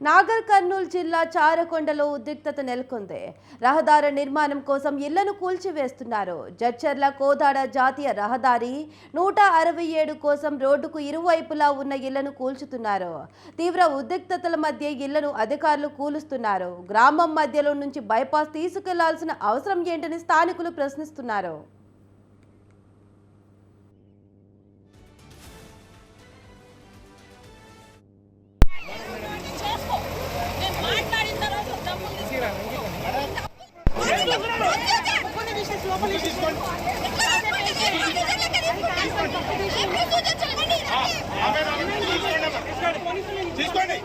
నాగర్ కర్నూలు జిల్లా చారకొండలో ఉద్రిక్తత నెలకొంది. రహదారి నిర్మాణం కోసం ఇళ్ళను కూల్చివేస్తున్నారు. జడ్చర్ల కోదాడ జాతీయ రహదారి నూట అరవై ఏడు కోసం రోడ్డుకు ఇరువైపులా ఉన్న ఇళ్ళను కూల్చుతున్నారు. తీవ్ర ఉద్రిక్తతల మధ్య ఇళ్ళను అధికారులు కూలుస్తున్నారు. గ్రామం మధ్యలో నుంచి బైపాస్ తీసుకెళ్ళాల్సిన అవసరం ఏంటని స్థానికులు ప్రశ్నిస్తున్నారు. తీసేసి. తీసుకోండి.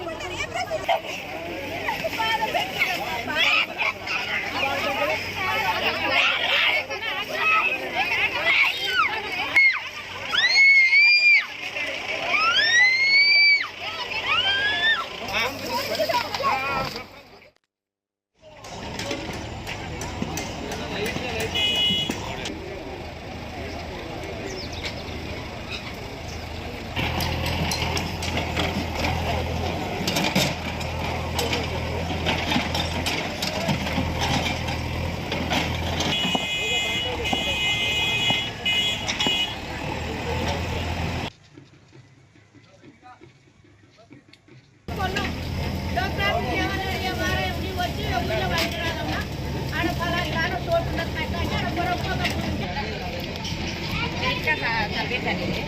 এখানে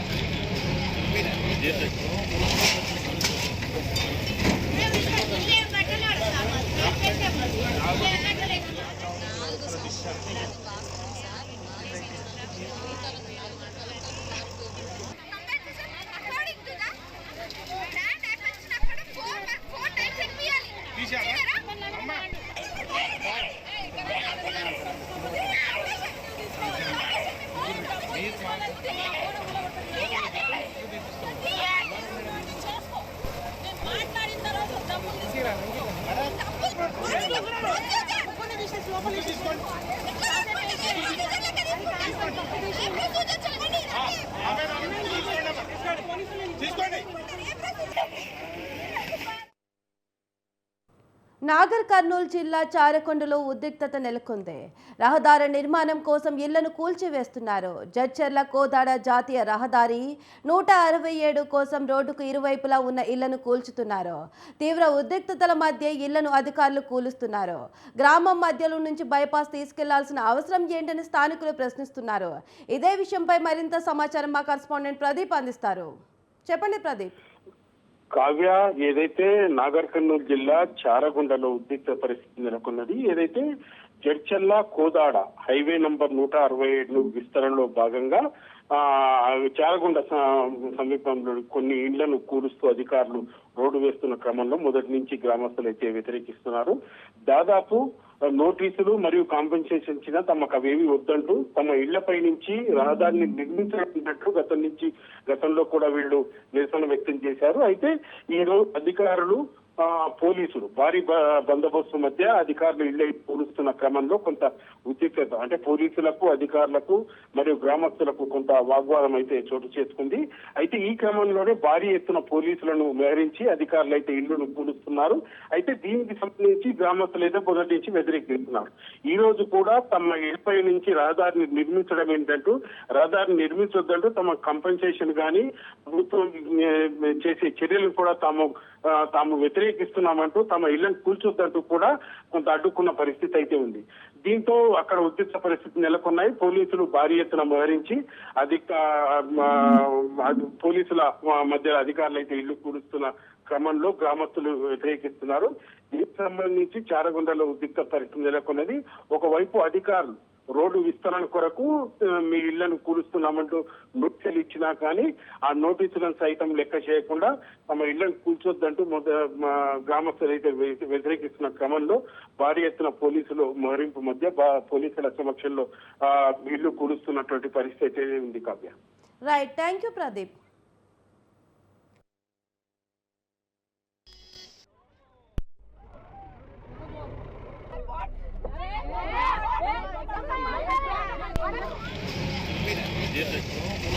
నాగర్ కర్నూలు జిల్లా చారకొండలో ఉద్రిక్తత నెలకొంది. రహదారి నిర్మాణం కోసం ఇళ్ళను కూల్చివేస్తున్నారు. జడ్చర్ల కోదాడ జాతీయ రహదారి నూట అరవై ఏడు కోసం రోడ్డుకు ఇరువైపులా ఉన్న ఇళ్ళను కూల్చుతున్నారు. తీవ్ర ఉద్రిక్తతల మధ్య ఇళ్ళను అధికారులు కూలుస్తున్నారు. గ్రామం మధ్యలో నుంచి బైపాస్ తీసుకెళ్ళాల్సిన అవసరం ఏంటని స్థానికులు ప్రశ్నిస్తున్నారు. ఇదే విషయంపై మరింత సమాచారం మా కరస్పాండెంట్ ప్రదీప్ అందిస్తారు. చెప్పండి ప్రదీప్. కావ్య ఏదైతే నాగర్ కర్నూలు జిల్లా చారగుండలో ఉద్రిక్త పరిస్థితి నెలకొన్నది ఏదైతే జడ్చల్ల కోదాడ హైవే నంబర్ నూట అరవై ఏడు విస్తరణలో భాగంగా చారగుండ సమీపంలో కొన్ని ఇళ్ళను కూరుస్తూ అధికారులు రోడ్డు వేస్తున్న క్రమంలో మొదటి నుంచి గ్రామస్తులు అయితే వ్యతిరేకిస్తున్నారు. దాదాపు నోటీసులు మరియు కాంపెన్సేషన్ ఇచ్చినా తమకు అవేవి వద్దంటూ తమ ఇళ్ళపై నుంచి రహదారిని నిర్మించినట్టు గతం నుంచి గతంలో కూడా వీళ్ళు నిరసన వ్యక్తం చేశారు. అయితే ఈ రోజు అధికారులు పోలీసులు భారీ బ- బందోబస్తు మధ్య అధికారులు ఇళ్ళై పోలుస్తున్న క్రమంలో కొంత ఉద్రిక్తత అంటే పోలీసులకు అధికారులకు మరియు గ్రామస్తులకు కొంత వాగ్వాదం అయితే చోటు చేసుకుంది. అయితే ఈ క్రమంలోనే భారీ ఎత్తున పోలీసులను మెహరించి అధికారులు అయితే ఇళ్ళను కూలుస్తున్నారు అయితే దీనికి సంబంధించి గ్రామస్తులు అయితే మొదటి నుంచి వ్యతిరేకిస్తున్నారు ఈ రోజు కూడా తమ ఇళ్ళపై నుంచి రహదారిని నిర్మించడం ఏంటంటూ రహదారిని నిర్మించొద్దంటూ తమ కంపెన్సేషన్ కానీ ప్రభుత్వం చేసే చర్యలను కూడా తాము తాము వ్యతిరేకిస్తున్నామంటూ తమ ఇళ్ళను కూల్చొద్దంటూ కూడా కొంత అడ్డుకున్న పరిస్థితి అయితే ఉంది. దీంతో అక్కడ ఉద్రిక్త పరిస్థితి నెలకొన్నాయి. పోలీసులు భారీ ఎత్తున మోహరించి అధిక పోలీసుల మధ్య అధికారులు అయితే ఇల్లు కూడుస్తున్న క్రమంలో గ్రామస్తులు వ్యతిరేకిస్తున్నారు. దీనికి సంబంధించి చారగుండలో ఉద్రిక్త పరిస్థితి నెలకొన్నది. ఒకవైపు అధికారులు రోడ్డు విస్తరణ కొరకు మీ ఇళ్ళను కూలుస్తున్నామంటూ నోటీసులు ఇచ్చినా కానీ ఆ నోటీసులను సైతం లెక్క చేయకుండా తమ ఇళ్ళను కూల్చొద్దంటూ గ్రామస్తులు అయితే వ్యతిరేకిస్తున్న క్రమంలో భారీ ఎత్తున పోలీసులు మోహరింపు మధ్య పోలీసుల సమక్షంలో ఇల్లు కూలుస్తున్నటువంటి పరిస్థితి ఉంది Kavya. Right thank you Pradeep Ja, das ist